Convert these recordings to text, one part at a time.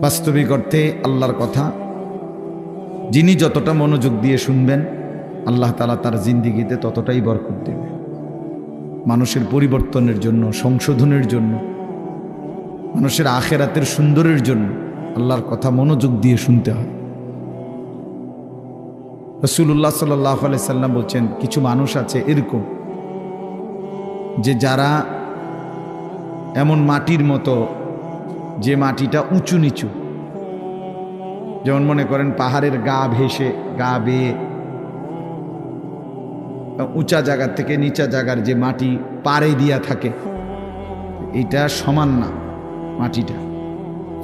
বাস্তবিক অর্থে আল্লাহর কথা। যিনি যতটা মনোযোগ দিয়ে শুনবেন, আল্লাহ তালা তার জিন্দিগিতে ততটাই বরকত দেবে। মানুষের পরিবর্তনের জন্য, সংশোধনের জন্য, মানুষের আখেরাতের সুন্দরের জন্য আল্লাহর কথা মনোযোগ দিয়ে শুনতে হয়। রসুল্লাহ সাল্লাহ সাল্লাম বলছেন, কিছু মানুষ আছে এরকম, যে যারা এমন মাটির মতো যে মাটিটা উঁচু নিচু। যেমন মনে করেন পাহাড়ের গা ভেসে, গা বেয়ে, উঁচা জায়গার থেকে নিচা জায়গার যে মাটি পাড়ে দিয়া থাকে, এটা সমান না মাটিটা।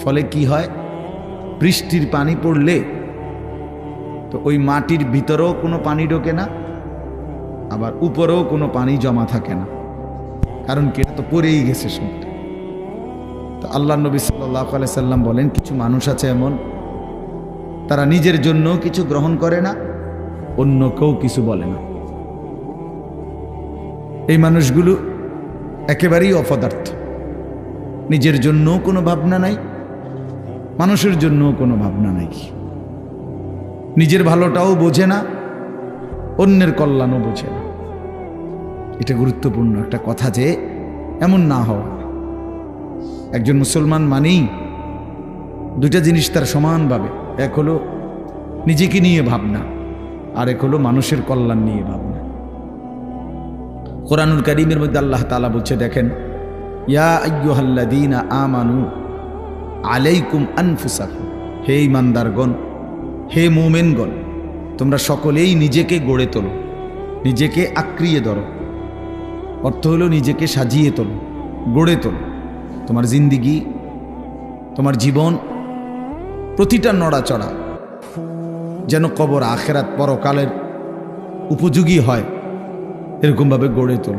ফলে কি হয়? বৃষ্টির পানি পড়লে তো ওই মাটির ভিতরেও কোনো পানি ঢোকে না, আবার উপরেও কোনো পানি জমা থাকে না। কারণ কি? তো পড়েই গেছে সবটা। তো আল্লাহ নবী সাল্লাহ সাল্লাম বলেন, কিছু মানুষ আছে এমন, তারা নিজের জন্য কিছু গ্রহণ করে না, অন্য কেউ কিছু বলে না। এই মানুষগুলো একেবারেই অপদার্থ। নিজের জন্য কোনো ভাবনা নাই, মানুষের জন্য কোনো ভাবনা নাই। নিজের ভালোটাও বোঝে না, অন্যের কল্যাণও বোঝে না। এটা গুরুত্বপূর্ণ একটা কথা যে, এমন না হওয়া। একজন মুসলমান মানেই দুইটা জিনিস তার সমানভাবে। এক হলো নিজেকে নিয়ে ভাবনা আর এক হলো মানুষের কল্যাণ নিয়ে ভাবনা। কোরআনুল করিমের মধ্যে আল্লাহ তালা বলছে, দেখেন, ইয়া আয়্যুহাল্লাদিনা আমানু আলাইকুম আনফুসাকুম। হে ইমানদারগণ, হে মোমেনগণ, তোমরা সকলেই নিজেকে গড়ে তোলো, নিজেকে আক্রিয়ে ধরো। অর্থ হলো নিজেকে সাজিয়ে তোলো, গড়ে তোলো। তোমার জিন্দিগি, তোমার জীবন, প্রতিটা নড়াচড়া যেন কবর আখেরাত পরকালের উপযোগী হয়, এরকমভাবে গড়ে তোল।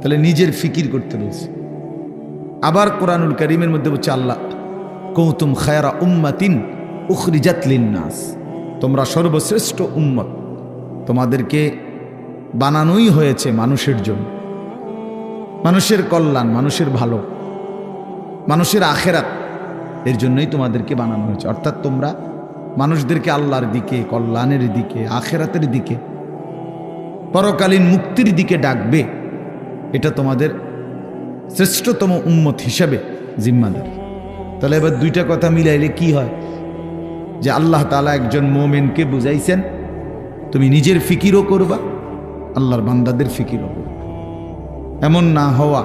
তাহলে নিজের ফিকির করতে রয়েছে আবার কোরআনুল করিমের মধ্যে বলছে, আল্লাহ কৌতুম খায়রা উম্মাতিন উখরিজাতলিন নাস তোমরা সর্বশ্রেষ্ঠ উম্মত। তোমাদেরকে বানানোই হয়েছে মানুষের জন্য। মানুষের কল্যাণ, মানুষের ভালো। মানুষের আখেরাত, এর জন্যই তোমাদেরকে বানানো হয়েছে। অর্থাৎ তোমরা মানুষদেরকে আল্লাহর দিকে, কল্যাণের দিকে, আখেরাতের দিকে, পরকালীন মুক্তির দিকে ডাকবে। এটা তোমাদের শ্রেষ্ঠতম উন্মত হিসাবে জিম্মাদার। তাহলে এবার দুইটা কথা মিলাইলে কি হয়? যে আল্লাহ তালা একজন মোমেনকে বুঝাইছেন, তুমি নিজের ফিকিরও করবা, আল্লাহর বান্দাদের ফিকিরও করবা। এমন না হওয়া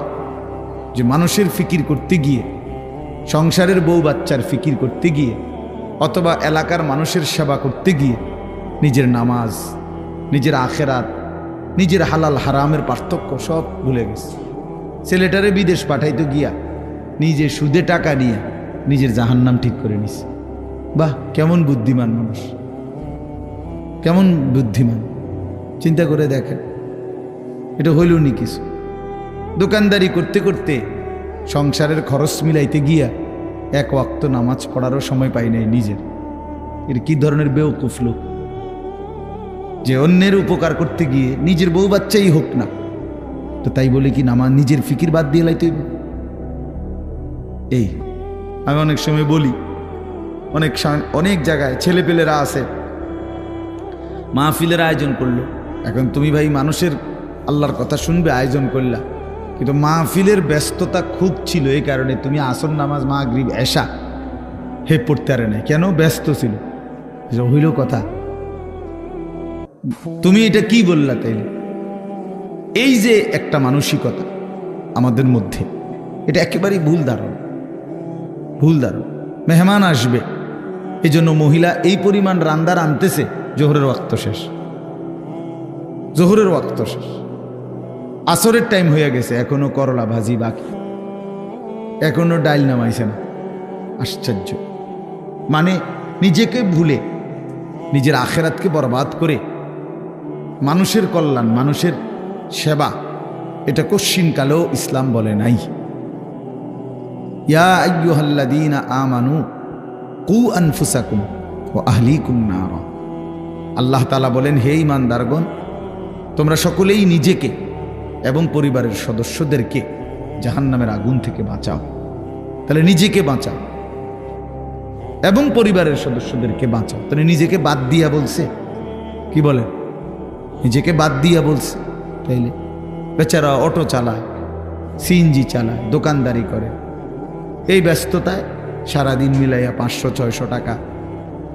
যে মানুষের ফিকির করতে গিয়ে, সংসারের বউ বাচ্চার ফিকির করতে গিয়ে, অথবা এলাকার মানুষের সেবা করতে গিয়ে নিজের নামাজ, নিজের আখেরাত, নিজের হালাল হারামের পার্থক্য সব ভুলে গেছে। ছেলেটারে বিদেশ পাঠাইতে গিয়া নিজে সুদে টাকা নিয়ে নিজের জাহান্নাম ঠিক করে নিছে। বাহ, কেমন বুদ্ধিমান মানুষ। কেমন বুদ্ধিমান। চিন্তা করে দেখেন, এটা হইল নি কিছু। দোকানদারি করতে করতে সংসারের খরচ মিলাইতে গিয়া এক ওয়াক্ত নামাজ পড়ারও সময় পাই নাই নিজের। এর কি ধরনের বেউকুফ লোক? যে অন্যের উপকার করতে গিয়ে নিজের বউ বাচ্চাই হোক না, তো তাই বলে কি নামা নিজের ফিকির বাদ দিয়ে লাইতে? এই, আমি অনেক সময় বলি, অনেক অনেক জায়গায় ছেলেপেলেরা আছে, মাহফিলের আয়োজন করল। এখন তুমি ভাই মানুষের আল্লাহর কথা শুনবে, আয়োজন করলা। কিন্তু মাহফিলের ব্যস্ততা খুব ছিল এই কারণে তুমি আসর নামাজ, মাগরিব এসা হে পড়তে পারে নাই। কেন ব্যস্ত ছিল? হইল কথা। তুমি এটা কি বললা তাইলে? এই যে একটা মানসিকতা আমাদের মধ্যে, এটা একেবারেই ভুল ধারণ। ভুল ধারণ। মেহমান আসবে। এই জন্য মহিলা এই পরিমাণ রান্দার আনতেছে, জোহরের ওয়াক্ত শেষ। জোহরের ওয়াক্ত শেষ। আসরের টাইম হয়ে গেছে, এখনও করলা ভাজি বাকি। এখনও ডাইল নামাইছে না। আশ্চর্য। মানে নিজেকে ভুলে, নিজের আখেরাতকে বরবাদ করে মানুষের কল্যাণ, মানুষের সেবা, এটা কশ্চিনকালেও ইসলাম বলে নাই। ইয়া আইয়ুহাল্লাযীনা আমানু কু আনফুসাকুম ও আহলিকুম নারা। আল্লাহ তাআলা বলেন, হে ইমানদারগণ তোমরা সকলেই নিজেকে এবং পরিবারের সদস্যদেরকে জাহান্নামের আগুন থেকে বাঁচাও। তাহলে নিজেকে বাঁচাও। এবং পরিবারের সদস্যদেরকে বাঁচাও। তাহলে নিজেকে বাদ দিয়া বলছে। কি বলে? নিজেকে বাদ দিয়া বলছে। তাইলে বেচারা অটো চালায় সিএনজি চালায়, দোকানদারি করে। এই ব্যস্ততায় সারাদিন মিলাইয়া পাঁচশো, ছয়শো টাকা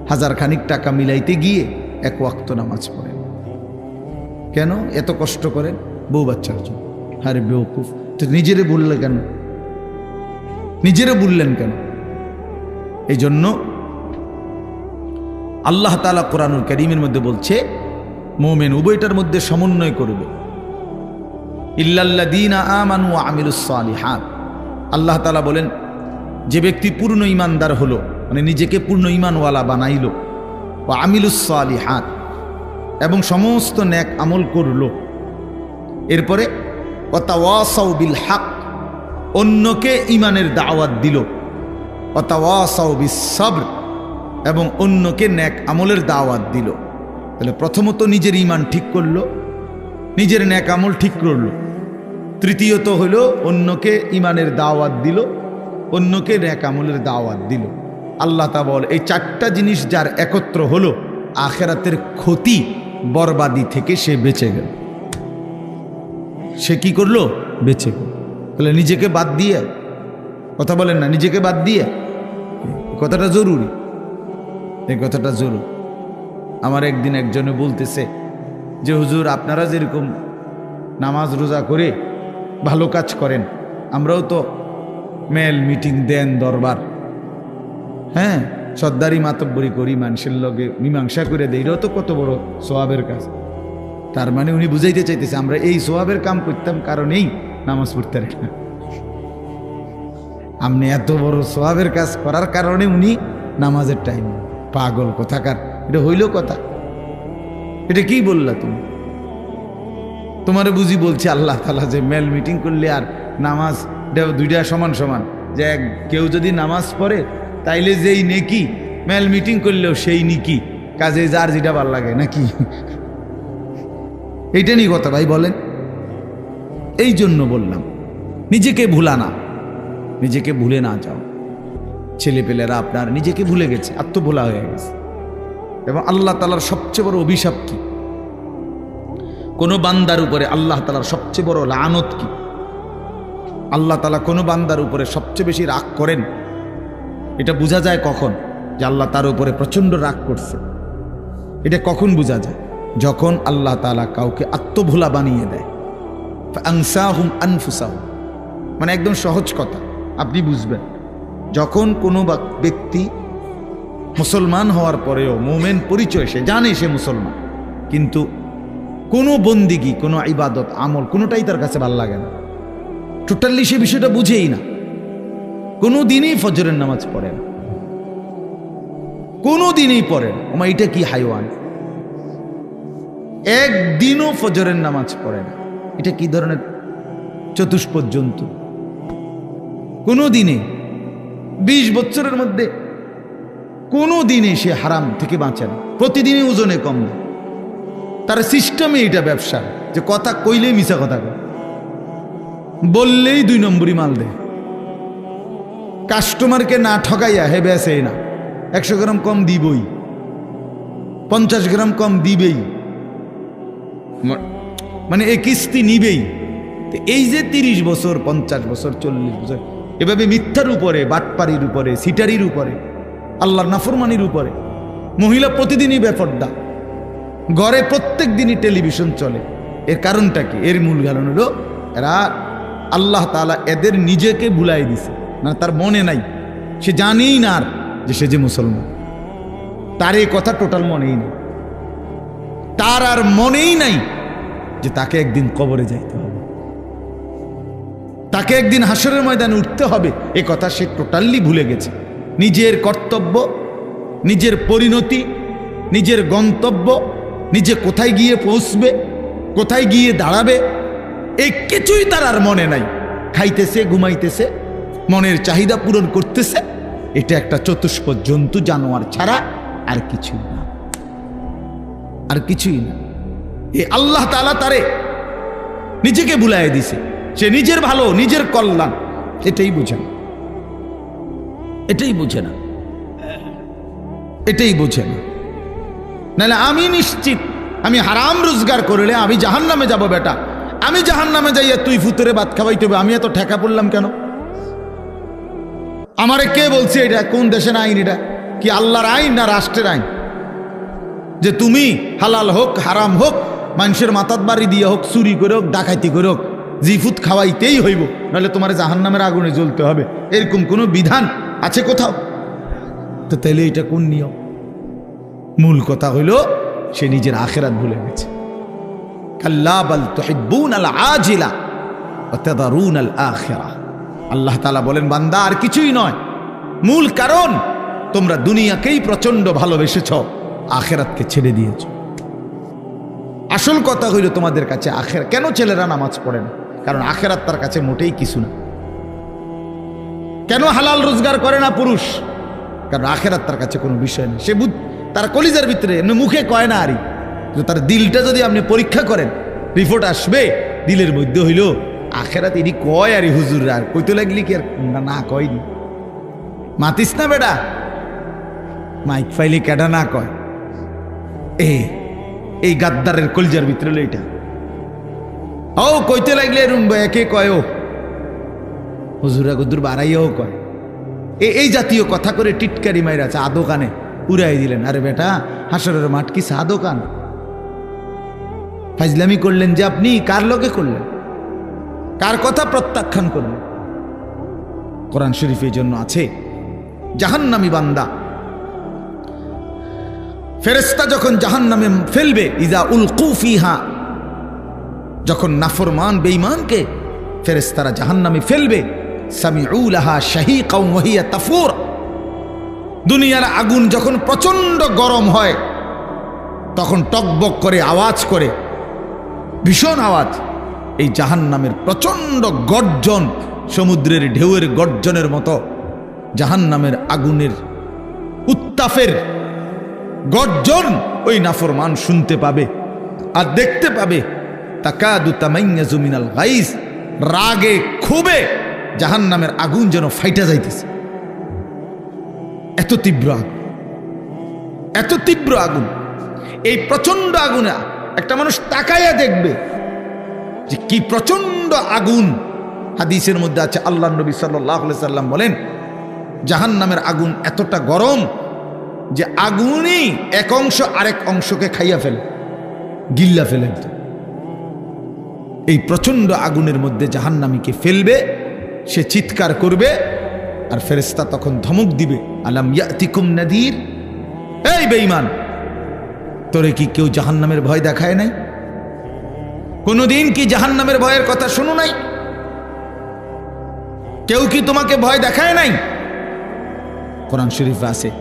হাজার খানিক টাকা মিলাইতে গিয়ে এক ওয়াক্ত নামাজ পড়েন। কেন? এত কষ্ট করেন? বউ বাচ্চার জন্য। আরে বেউকুফ তো নিজেরে বললে কেন? নিজেরে বললেন কেন? এই জন্য আল্লাহ তালা কোরআনুল করিমের মধ্যে বলছে, মোমেন উভয়টার মধ্যে সমন্বয় করবে। ইল্লাল্লাদিনা আল্লাহ তালা বলেন, যে ব্যক্তি পূর্ণ ইমানদার হলো মানে নিজেকে পূর্ণ ইমানওয়ালা বানাইল ও আমিলুসালিহাত এবং সমস্ত ন্যাক আমল করল এরপরে অতাওয়াসাউ বিল হাক অন্যকে ইমানের দাওয়াত দিল। অতাওয়াসাউ বিস সবর এবং অন্যকে ন্যাক আমলের দাওয়াত দিল। তাহলে প্রথমত নিজের ইমান ঠিক করল, নিজের ন্যাক আমল ঠিক করল। তৃতীয়ত হলো অন্যকে ইমানের দাওয়াত দিল, অন্যকে ন্যাক আমলের দাওয়াত দিল। আল্লাহ তা বল, এই চারটা জিনিস যার একত্র হলো, আখেরাতের ক্ষতি, বরবাদি থেকে সে বেঁচে গেল। সে কি করল? বেঁচে তাহলে নিজেকে বাদ দিয়ে। কথা বলেন না নিজেকে বাদ দিয়ে। কথাটা জরুরি। এই কথাটা জরুরি। আমার একদিন একজনে বলতেছে যে হুজুর আপনারা যেরকম নামাজ রোজা করে ভালো কাজ করেন আমরাও তো মেল মিটিং দেন দরবার। হ্যাঁ সর্দারি মাতব্বরি করি মানুষের লগে মীমাংসা করে দেয় এটাও তো কত বড় সোয়াবের কাজ। তার মানে উনি বুঝাইতে চাইতেছে, আমরা এই সোয়াবের কাম করতাম কারণেই নামাজ পড়তে না। আপনি এত বড় সোয়াবের কাজ করার কারণে উনি নামাজের টাইম পাগল কোথাকার? এটা হইল কথা। এটা কি বললা তুমি? তোমারে বুঝি বলছে আল্লাহ তালা যে মেল মিটিং করলে আর নামাজ দুইটা সমান সমান। যে কেউ যদি নামাজ পড়ে, তাইলে যেই নেকি মেল মিটিং করলেও সেই নিকি। কাজে যার যেটা ভালো লাগে, নাকি? এইটা নিয়ে কথা ভাই বলেন। এই জন্য বললাম, নিজেকে ভুলা না, নিজেকে ভুলে না যাও। ছেলেপেলেরা আপনার নিজেকে ভুলে গেছে, আত্মভোলা হয়ে গেছে। এবং আল্লাহ তালার সবচেয়ে বড় অভিশাপ কি? কোনো বান্দার উপরে আল্লাহ তালার সবচেয়ে বড় লানত কি? আল্লাহ তালা কোনো বান্দার উপরে সবচেয়ে বেশি রাগ করেন? এটা বোঝা যায় কখন? যে আল্লাহ তার উপরে প্রচণ্ড রাগ করছে। এটা কখন বোঝা যায়? যখন আল্লাহ তালা কাউকে আত্মভোলা বানিয়ে দেয় আংসাহুম আনফুসাহুম মানে একদম সহজ কথা, আপনি বুঝবেন। যখন কোনো ব্যক্তি মুসলমান হওয়ার পরেও মোমেন পরিচয়, সে জানে সে মুসলমান, কিন্তু কোনো বন্দিগি, কোনো ইবাদত, আমল কোনোটাই তার কাছে ভালো লাগে না। টোটালি সে বিষয়টা বুঝেই না। কোনো দিনই ফজরের নামাজ পড়ে না। কোনো দিনই পড়ে না। ওমা, এটা কি হাইওয়ান? একদিনও ফজরের নামাজ পড়ে না। এটা কি ধরনের চতুষ্প জন্তু? কোনো দিনে, বিশ বছরের মধ্যে কোনো দিনে সে হারাম থেকে বাঁচে না। প্রতিদিনই ওজনে কম দেয় তার সিস্টেমে এটা ব্যবসা, যে কথা কইলেই মিশা কথা বললেই দুই নম্বরই মাল দেয়। কাস্টমারকে না ঠকাইয়া হে বেসে না। একশো গ্রাম কম দিবই। পঞ্চাশ গ্রাম কম দিবেই। মানে এ কিস্তি নিবেই। এই যে তিরিশ বছর, পঞ্চাশ বছর, চল্লিশ বছর, এভাবে মিথ্যার উপরে, বাটপাড়ির উপরে, সিটারির উপরে, আল্লাহর নাফরমানির উপরে, মহিলা প্রতিদিনই বেফর্দা। ঘরে প্রত্যেক দিনই টেলিভিশন চলে। এর কারণটা কি? এর মূল কারণ হলো, এরা আল্লাহ তাআলা এদের নিজেকে ভুলাই দিছে। না, তার মনে নাই। সে জানেই না আর যে সে যে মুসলমান। তার এই কথা টোটাল মনেই নেই। তার আর মনেই নাই যে তাকে একদিন কবরে যাইতে হবে। তাকে একদিন হাসরের ময়দানে উঠতে হবে। এ কথা সে টোটালি ভুলে গেছে। নিজের কর্তব্য, নিজের পরিণতি, নিজের গন্তব্য, নিজে কোথায় গিয়ে পৌঁছবে, কোথায় গিয়ে দাঁড়াবে এই কিছুই তার আর মনে নাই। খাইতেছে, ঘুমাইতেছে, মনের চাহিদা পূরণ করতেছে। এটা একটা চতুষ্প জন্তু, জানোয়ার ছাড়া আর কিছুই না। আর কিছুই না। এ আল্লাহ তালা তারে নিজেকে ভুলাই দিছে। সে নিজের ভালো, নিজের কল্যাণ, এটাই বুঝে না। এটাই বুঝে না। এটাই বুঝে না। নাহলে আমি নিশ্চিত, আমি হারাম রোজগার করলে আমি জাহান নামে যাব বেটা। আমি জাহান নামে যাইয়া তুই ফুতুরে ভাত খাওয়াইতে হবে আমি এত ঠেকা পড়লাম কেন? আমারে কে বলছে এটা? কোন দেশের আইন এটা? কি আল্লাহর আইন না রাষ্ট্রের আইন? যে তুমি হালাল হোক, হারাম হোক মানুষের মাথাত বাড়ি দিয়ে হোক, চুরি করে হোক ডাকাইতি করে হোক জিফুত খাওয়াইতেই হইব। নাহলে তোমার জাহান নামের আগুনে জ্বলতে হবে। এরকম কোনো বিধান আছে কোথাও? তো তাহলে এটা কোন নিয়ম? মূল কথা হইল, সে নিজের আখেরাত ভুলে গেছে। আল্লাহ তালা বলেন, বান্দা, আর কিছুই নয়। মূল কারণ, তোমরা দুনিয়াকেই প্রচণ্ড ভালোবেসেছ, আখেরাতকে ছেড়ে দিয়েছ। আসল কথা হইল তোমাদের কাছে আখের কেন ছেলেরা নামাজ পড়ে না? কারণ আখেরাত তার কাছে মোটেই কিছু না। কেন হালাল রোজগার করে না পুরুষ? কারণ আখেরাত তার কাছে কোনো বিষয় নেই। সে বুধ তার কলিজার ভিতরে এমনি মুখে কয় না আরই। তার দিলটা যদি আপনি পরীক্ষা করেন রিপোর্ট আসবে, দিলের মধ্যে হইল, আখেরাত এটি কয় আরই হুজুর, আর কইতে লাগলি কি আর না না কয়নি? মাতিস না বেটা? মাইক ফাইলি কেডা না কয়? এ এই গাদ্দারের কলজার ভিতরে এটা। ও, কইতে লাগলে এরম একে কয়, ও। হুজুরা গুদুর বাড়াইয়াও কয়। এই জাতীয় কথা করে টিটকারি মাইরা চা দোকানে উড়াই দিলেন। আরে বেটা, হাসরের মাঠ কি চা দোকান? ফাজলামি করলেন যে আপনি, কার লোকে করলেন? কার কথা প্রত্যাখ্যান করলেন? কোরআন শরীফ এই জন্য আছে, জাহান্নামি বান্দা ফেরেস্তা যখন জাহান্নামে ফেলবে ইজা উল কুফিহা যখন নাফরমান বেঈমানকে ফেরেস্তারা জাহান্নামে ফেলবে সামিউলাহা শাহিকা ওয়াহিয়া তাফুর দুনিয়ার আগুন যখন প্রচণ্ড গরম হয়, তখন টকবক করে আওয়াজ করে, ভীষণ আওয়াজ, এই জাহান্নামের প্রচণ্ড গর্জন সমুদ্রের ঢেউয়ের গর্জনের মতো জাহান্নামের আগুনের উত্তাপের গর্জন ওই নাফরমান শুনতে পাবে আর দেখতে পাবে, তাকাদু তামাইয়া জুমিনাল গাইস রাগে খুবে জাহান্নামের আগুন যেন ফাইটা যাইতেছে। এত তীব্র আগুন, এত তীব্র আগুন, এই প্রচণ্ড আগুনে একটা মানুষ তাকাইয়া দেখবে যে কি প্রচণ্ড আগুন। হাদিসের মধ্যে আছে আল্লাহ নবী সাল্লাহ সাল্লাম বলেন জাহান নামের আগুন এতটা গরম যে আগুনই এক অংশ আরেক অংশকে খাইয়া ফেলে, গিল্লা ফেলে এই প্রচণ্ড আগুনের মধ্যে জাহান্নামীকে ফেলবে, সে চিৎকার করবে, আর ফেরেস্তা তখন ধমক দিবে, আলাম ইয়াতিকুম নাদির? এই বেঈমান, তোরে কি কেউ জাহান্নামের ভয় দেখায় নাই? কোনোদিন কি জাহান্নামের ভয়ের কথা শুনো নাই? কেউ কি তোমাকে ভয় দেখায় নাই? কোরআন শরীফ আছে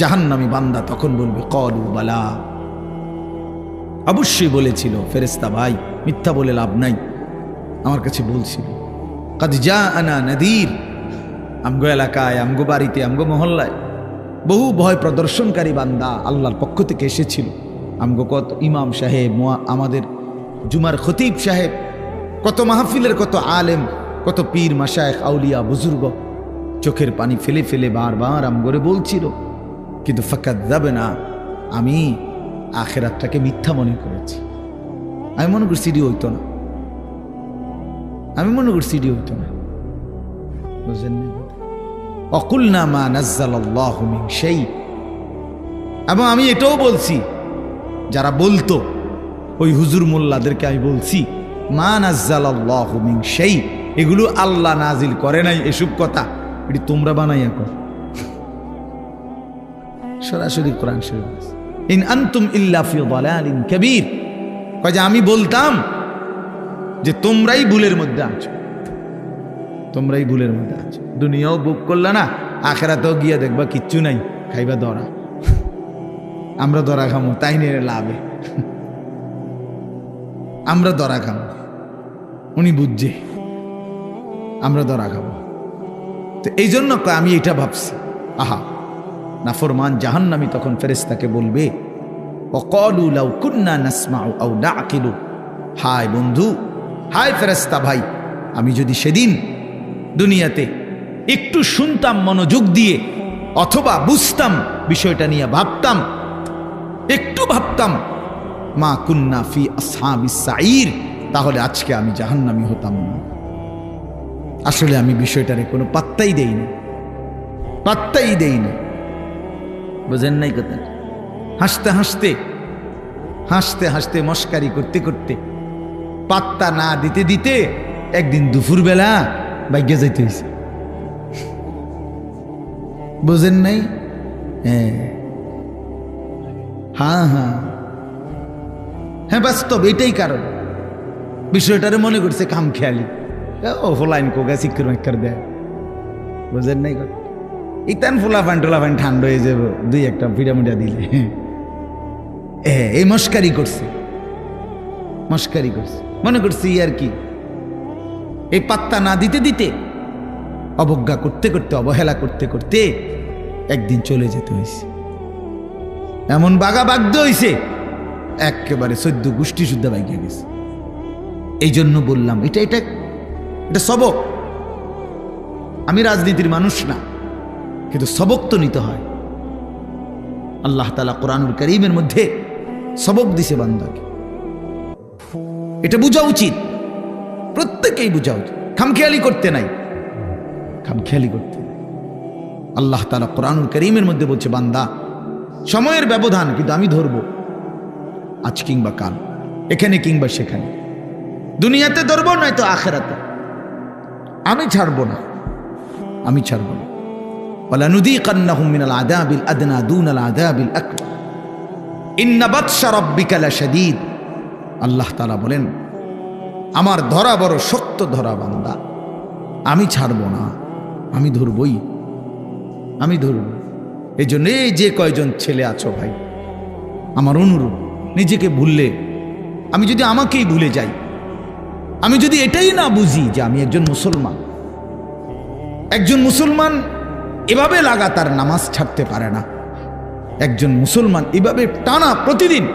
জাহান্নামী বান্দা তখন বলবে, কলু বালা। অবশ্যই বলেছিল ফেরেস্তা ভাই, মিথ্যা বলে লাভ নাই। আমার কাছে বলছিল, কাদ যা আনা নদীর। আমগো এলাকায়, আমগো বাড়িতে, আমগো মহল্লায় বহু ভয় প্রদর্শনকারী বান্দা আল্লাহর পক্ষ থেকে এসেছিল। আমগো কত ইমাম সাহেব আমাদের জুমার খতিব সাহেব, কত মাহফিলের কত আলেম, কত পীর মাসায়েখ আউলিয়া, বুজুর্গ, চোখের পানি ফেলে ফেলে বারবার আমগরে বলছিল কিন্তু ফাঁকাত যাবে না, আমি আখেরাতটাকে মিথ্যা মনে করেছি। আমি মনে করি সিডি হইতো না। আমি মনে করি সিডি হইতো না। বুঝলেন না? মা মিন সেই এবং আমি এটাও বলছি, যারা বলতো, ওই হুজুর মোল্লাদেরকে আমি বলছি, মা মিন সেই এগুলো আল্লাহ নাজিল করে নাই, এসব কথা। এটি তোমরা বানাইয়া কর। সরাসরি কোরআন শরীফ। ইন আনতুম ইল্লা ফি দালালিন কাবীর। কয় যে আমি বলতাম যে তোমরাই ভুলের মধ্যে আছো। তোমরাই ভুলের মধ্যে আছো। দুনিয়াও বুক করলা না, আখেরাতেও গিয়া দেখবা কিচ্ছু নাই, খাইবা দরা। আমরা দরা খামো, তাই নিয়ে লাভে। আমরা দরা খামো। উনি বুঝছে, আমরা দরা খাব তো এই জন্য আমি এটা ভাবছি। আহা নাফরমান জাহান্নামি তখন ফেরেস্তাকে বলবে অকলু লাউ কুন্না নাসমাউ আও নাকিলু হায় বন্ধু, হায় ফেরেস্তা ভাই, আমি যদি সেদিন দুনিয়াতে একটু শুনতাম, মনোযোগ দিয়ে, অথবা বুঝতাম বিষয়টা নিয়ে ভাবতাম, একটু ভাবতাম, মা কুন্না ফি আসহাবিস সাইর তাহলে আজকে আমি জাহান্নামি হতাম না। আসলে আমি বিষয়টারে কোনো পাত্তাই দেইনি পাত্তাই দেইনি। বুঝেন নাই কথা? হাসতে হাসতে হাসতে হাসতে মস্কারি করতে করতে, পাত্তা না দিতে দিতে একদিন দুপুরবেলা বাইকে যাইতে হয়েছে বুঝেন নাই? হ্যাঁ। হ্যাঁ হ্যাঁ। হ্যাঁ বাস্তব এটাই কারণ। বিষয়টারে মনে করছে কাম খেয়ালি ও ফোলাইন কোগা শিক্ষর দেয়। বোঝেন নাই কথা? ইতান ফুলা ফান টোলা ঠান্ডা হয়ে যাব, দুই একটা পিরামিডা দিলে। এই মস্কারি করছে। মস্কারি করছে। মনে করছি আর কি? এই পাত্তা না দিতে দিতে, অবজ্ঞা করতে করতে, অবহেলা করতে করতে একদিন চলে যেতে হয়েছে। এমন বাগা বাগ্য হয়েছে একেবারে সদ্য গোষ্ঠী শুদ্ধ বাইকে গেছে। এই জন্য বললাম, এটা এটা এটা সবক। আমি রাজনীতির মানুষ না। কিন্তু সবক তো নিতে হয়। আল্লাহ তালা কোরআনুল করিমের মধ্যে সবক দিছে বান্দাকে। এটা বোঝা উচিত। প্রত্যেকেই বোঝা উচিত। খামখেয়ালি করতে নাই। খামখেয়ালি করতে নাই। আল্লাহ তালা কোরআনুল করিমের মধ্যে বলছে, বান্দা, সময়ের ব্যবধান কিন্তু আমি ধরব। আজ কিংবা কাল। এখানে কিংবা সেখানে। দুনিয়াতে ধরবো, নয়তো আখেরাতে। আমি ছাড়বো না। আমি ছাড়বো না। ولنذيقنهم من العذاب الأدنى دون العذاب الأكبر إن بطش ربك لشديد আল্লাহ তালা বলেন আমার ধরা বড় শক্ত ধরা বান্দা আমি ছাড়বো না আমি ধরবই আমি ধরব এই জন্য এই যে কয়জন ছেলে আছো ভাই আমার অনুরোধ নিজেকে ভুললে আমি যদি আমাকেই ভুলে যাই আমি যদি এটাই না বুঝি যে আমি একজন মুসলমান একজন মুসলমান এভাবে লাগাতার নামাজ ছাড়তে পারে না। একজন মুসলমান এভাবে টানা প্রতিদিন।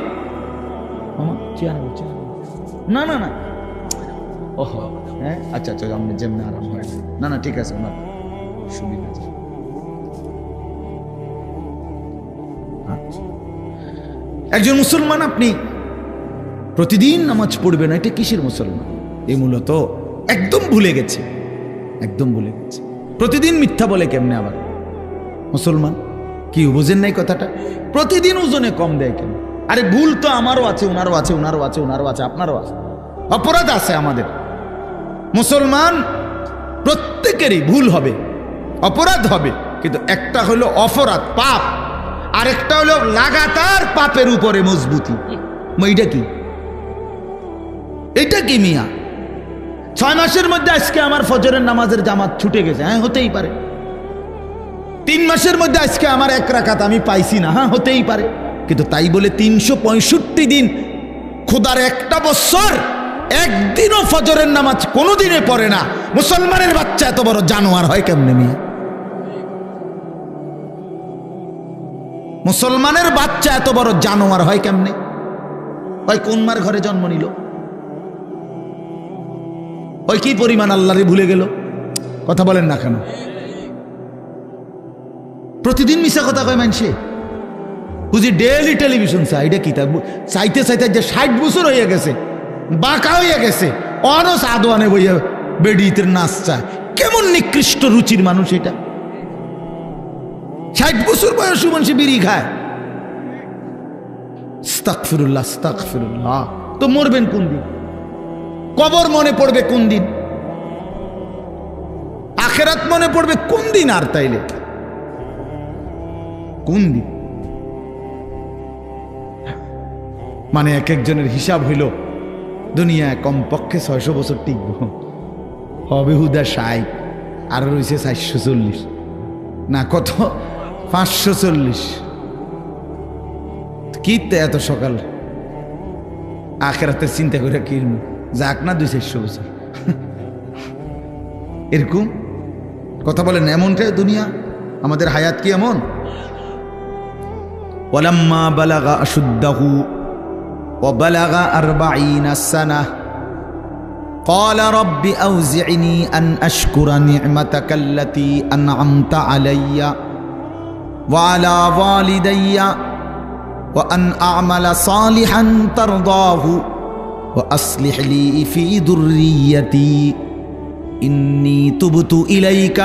না না না। হ্যাঁ? আচ্ছা আচ্ছা আপনি যেমনি আরাম হয়। না না, ঠিক আছে ওনার সুবিধা আছে। আচ্ছা। একজন মুসলমান আপনি প্রতিদিন নামাজ পড়বেন, এটা কিসের মুসলমান? এ মূলত একদম ভুলে গেছে। একদম ভুলে গেছে। প্রতিদিন মিথ্যা বলে কেমনে আবার? মুসলমান? কি বুঝেন নাই কথাটা? প্রতিদিন ওজনে কম দেয় কেন? আরে ভুল তো আমারও আছে ওনারও আছে ওনারও আছে ওনারও আছে, আপনারও আছে। অপরাধ আছে আমাদের। মুসলমান প্রত্যেকেরই ভুল হবে, অপরাধ হবে, কিন্তু একটা হলো অপরাধ, পাপ আরেকটা হলো লাগাতার পাপের উপরে মজবুতি। এইটা কি? এটা কি মিয়া? ছয় মাসের মধ্যে আজকে আমার ফজরের নামাজের জামাত ছুটে গেছে হ্যাঁ হতেই পারে। তিন মাসের মধ্যে আজকে আমার এক রাকাত আমি পাইছি না। হ্যাঁ হতেই পারে। কিন্তু তাই বলে তিনশো পঁয়ষট্টি দিন খোদার একটা বছর, একদিনও ফজরের নামাজ কোনোদিনে পড়ে না। মুসলমানের বাচ্চা এত বড় জানোয়ার হয় কেমনে মিয়া? মুসলমানের বাচ্চা এত বড় জানোয়ার হয় কেমনে? ওই কোন মার ঘরে জন্ম নিল? ওই কি পরিমাণ আল্লাহরে ভুলে গেল? কথা বলেন না কেন? প্রতিদিন মিশা কথা কয় মানছে বুঝি ডেলি টেলিভিশন এটা কি? তা চাইতে চাইতে যে ষাট বছর হয়ে গেছে, বাঁকা হয়ে গেছে, অনস আদোয়ানে বইয়া বেডিতে নাচ চায়। কেমন নিকৃষ্ট রুচির মানুষ এটা। ষাট বছর বয়সী মানুষ বিড়ি খায়। স্তাকফিরুল্লাহ স্তাকফিরুল্লাহ তো মরবেন কোন দিন? কবর মনে পড়বে কোন দিন? আখেরাত মনে পড়বে কোন দিন আর তাইলে? কোন দিন মানে এক একজনের হিসাব হইল দুনিয়ায় কমপক্ষে ছয়শো বছর টিকব। হবে হুদা ষাট, আর রয়েছে চারশো চল্লিশ। না, কত? পাঁচশো চল্লিশ। কি এত সকাল? আখেরাতে চিন্তা করে কিনবো যাক না দুই চারশো বছর। এরকম? কথা বলেন এমনটাই দুনিয়া? আমাদের হায়াত কি এমন? ولما بلغ أشده وبلغ أربعين سنة قال رب أوزعني أن أشكر نعمتك التي أنعمت علي وعلى والدي وأن أعمل صالحا ترضاه وأصلح لي في ذريتي. إني تبت إليك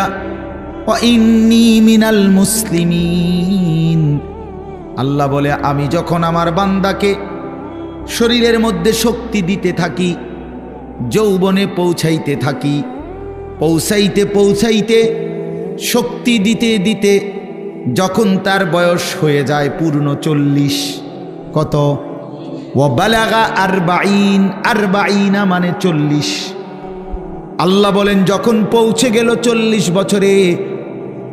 وإني من المسلمين. আল্লাহ বলে, আমি যখন আমার বান্দাকে শরীরের মধ্যে শক্তি দিতে থাকি, যৌবনে পৌঁছাইতে থাকি, পৌঁছাইতে পৌঁছাইতে শক্তি দিতে দিতে যখন তার বয়স হয়ে যায় পূর্ণ চল্লিশ, কত? ও বালাগা আর বাইন আর বাইনা মানে চল্লিশ। আল্লাহ বলেন, যখন পৌঁছে গেল চল্লিশ বছরে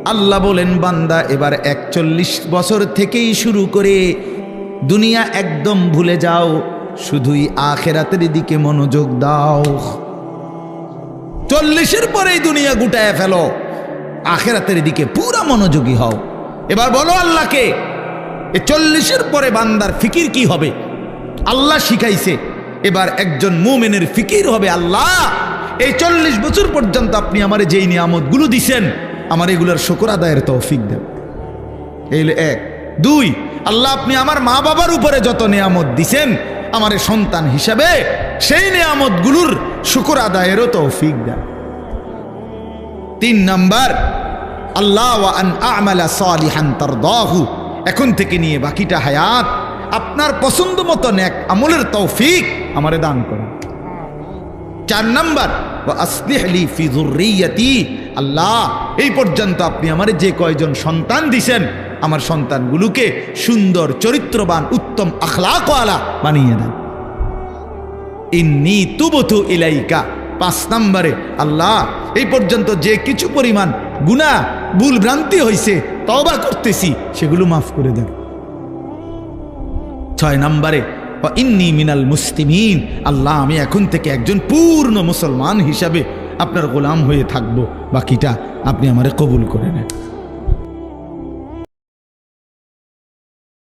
আল্লাহ বলেন, বান্দা, এবার একচল্লিশ বছর থেকেই শুরু করে দুনিয়া একদম ভুলে যাও, শুধুই আখেরাতের দিকে মনোযোগ দাও। চল্লিশের পরেই দুনিয়া গুটায় ফেলো, আখেরাতের দিকে পুরা মনোযোগী হও। এবার বলো আল্লাহকে, এ চল্লিশের পরে বান্দার ফিকির কি হবে? আল্লাহ শিখাইছে, এবার একজন মুমেনের ফিকির হবে আল্লাহ। এই চল্লিশ বছর পর্যন্ত আপনি আমার যেই নিয়ামতগুলো দিছেন আমার এগুলোর শকর আদায়ের তৌফিক দেন। এই এক। দুই, আল্লাহ আপনি আমার মা বাবার উপরে যত নিয়ামত দিছেন, আমার সন্তান হিসাবে সেই নিয়ামতগুলোর শুকর আদায়েরও তৌফিক দেন। তিন নাম্বার, আল্লাহ আমালা এখন থেকে নিয়ে বাকিটা হায়াত, আপনার পছন্দ মতো এক আমলের তৌফিক আমারে দান করেন। চার নাম্বার আল্লাহ, এই পর্যন্ত আপনি আমার যে কয়জন সন্তান দিছেন, আমার সন্তানগুলোকে সুন্দর, চরিত্রবান, উত্তম আখলাকওয়ালা বানিয়ে দেন ইন্নি তুবতু ইলাইকা পাঁচ নম্বরে, আল্লাহ, এই পর্যন্ত যে কিছু পরিমাণ গুণা ভুল ভ্রান্তি হয়েছে তবা করতেছি, সেগুলো মাফ করে দেন। ছয় নম্বরে ইন্নি মিনাল আল্লাহ, আমি এখন থেকে একজন পূর্ণ মুসলমান হিসাবে আপনার গোলাম হয়ে থাকব। বাকিটা আপনি আমারে কবুল করে নেন।